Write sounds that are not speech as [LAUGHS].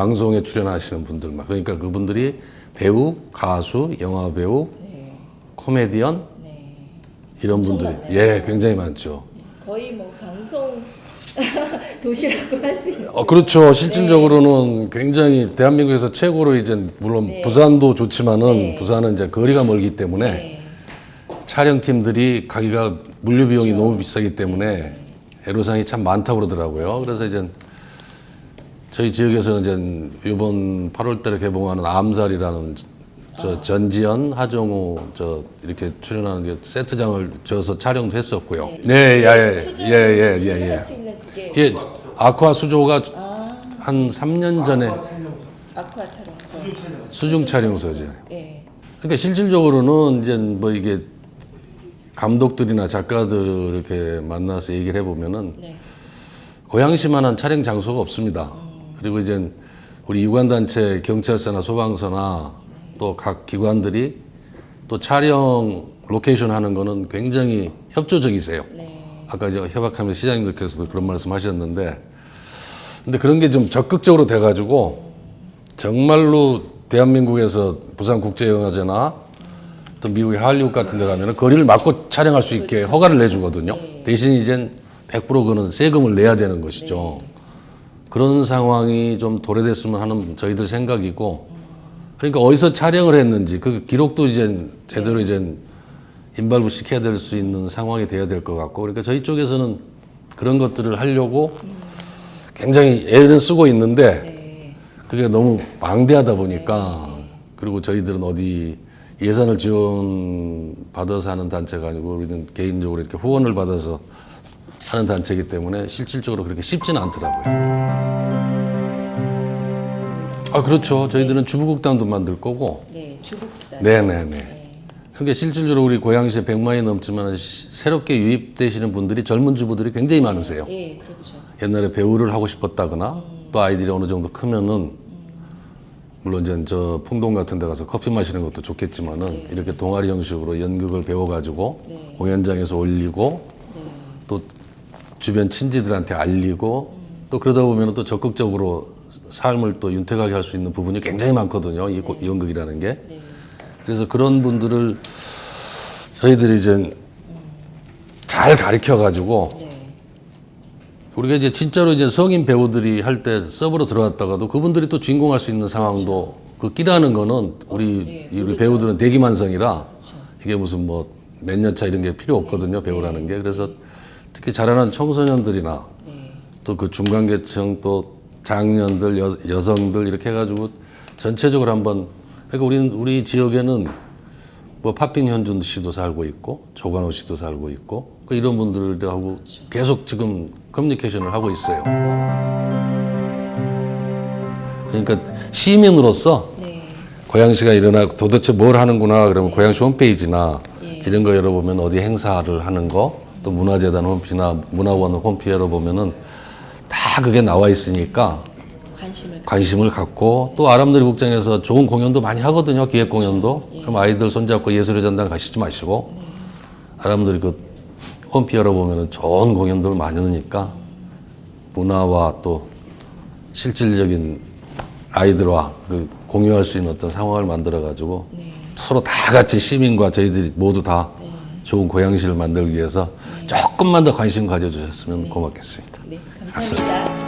방송에 출연하시는 분들만 그러니까 그분들이 배우, 가수, 영화 배우, 코미디언 이런 엄청 분들이 많네요. 예 굉장히 많죠. 거의 뭐 방송 [LAUGHS] 도시라고 할 수 있어요. 어, 그렇죠. 실질적으로는 굉장히 대한민국에서 최고로 이제 물론 네. 부산도 좋지만은 네. 부산은 이제 거리가 멀기 때문에 네. 촬영팀들이 가기가 물류 비용이 너무 비싸기 때문에 애로사항이 참 많다고 그러더라고요. 그래서 이제 저희 지역에서는 이제 이번 8월달에 개봉하는 암살이라는 저 전지현, 하정우 저 이렇게 출연하는 게 세트장을 져서 촬영도 했었고요. 네, 예, 수중 예, 예, 예, 예, 수중할 예. 수 있는 그게 예, 아쿠아 수조가 아한 3년 전에 아쿠아 촬영소. 수중 촬영소죠. 예. 그러니까 실질적으로는 이제 뭐 이게 감독들이나 작가들 이렇게 만나서 얘기를 해보면은 네. 고양시만한 촬영 장소가 없습니다. 그리고 이제 우리 유관단체 경찰서나 소방서나 또 각 기관들이 또 촬영 로케이션 하는 거는 굉장히 협조적이세요. 네. 아까 저 협약하면 시장님들께서도 그런 말씀 하셨는데 근데 그런 게 좀 적극적으로 돼가지고 정말로 대한민국에서 부산국제영화제나 또 미국의 할리우드 같은 데 가면은 거리를 막고 촬영할 수 있게 허가를 내주거든요. 대신 이젠 100% 그는 세금을 내야 되는 것이죠. 그런 상황이 좀 도래됐으면 하는 저희들 생각이고 그러니까 어디서 촬영을 했는지 그 기록도 이제 제대로 이제 인발부 시켜야 될 수 있는 상황이 돼야 될 것 같고 그러니까 저희 쪽에서는 그런 것들을 하려고 굉장히 애를 쓰고 있는데 네. 그게 너무 방대하다 보니까 그리고 저희들은 어디 예산을 지원 받아서 하는 단체가 아니고 우리는 개인적으로 이렇게 후원을 받아서 하는 단체이기 때문에 실질적으로 그렇게 쉽지는 않더라고요. 아 그렇죠. 저희들은 주부극단도 만들 거고 네. 주북단. 네네네. 그러니까 실질적으로 우리 고양시에 100만이 넘지만 시- 새롭게 유입되시는 분들이 젊은 주부들이 굉장히 많으세요. 예, 그렇죠. 옛날에 배우를 하고 싶었다거나 또 아이들이 어느 정도 크면은 물론 이제 저 풍동 같은 데 가서 커피 마시는 것도 좋겠지만은 이렇게 동아리 형식으로 연극을 배워 가지고 네. 공연장에서 올리고 또 주변 친지들한테 알리고 또 그러다 보면 또 적극적으로 삶을 또 윤택하게 할 수 있는 부분이 굉장히 많거든요. 이, 고- 이 연극이라는 게. 네. 그래서 그런 분들을 저희들이 이제 잘 가르쳐 가지고 네. 우리가 이제 진짜로 이제 성인 배우들이 할 때 서브로 들어갔다가도 그분들이 또 주인공 할 수 있는 상황도 그 끼라는 거는 우리 네, 우리 배우들은 대기만성이라 이게 무슨 뭐 몇 년 차 이런 게 필요 없거든요 배우라는 게 그래서 특히 자라는 청소년들이나 네. 또그 중간계층 또 장년들 여, 여성들 이렇게 해가지고 전체적으로 한번 그러니까 우리는 우리 지역에는 뭐 파핀 현준 씨도 살고 있고 조관호 씨도 살고 있고 그 이런 분들하고 계속 지금 커뮤니케이션을 하고 있어요. 그러니까 시민으로서 네. 고양시가 일어나 도대체 뭘 하는구나 그러면 고양시 홈페이지나 예. 이런 거 열어보면 어디 행사를 하는 거 또 문화재단 홈피나 문화원 홈피 열어보면은 다 그게 나와 있으니까 관심을 관심을 갖고 또 아람들이 국장에서 좋은 공연도 많이 하거든요 기획 공연도. 그럼 아이들 손잡고 예술의 전당 가시지 마시고 아람들이 그 홈피 열어보면은 좋은 공연들 많이 하니까 문화와 또 실질적인 아이들과 그 공유할 수 있는 어떤 상황을 만들어 가지고 네. 서로 다 같이 시민과 저희들이 모두 다 좋은 고양시를 만들기 위해서 조금만 더 관심 가져주셨으면 고맙겠습니다. 네. 감사합니다.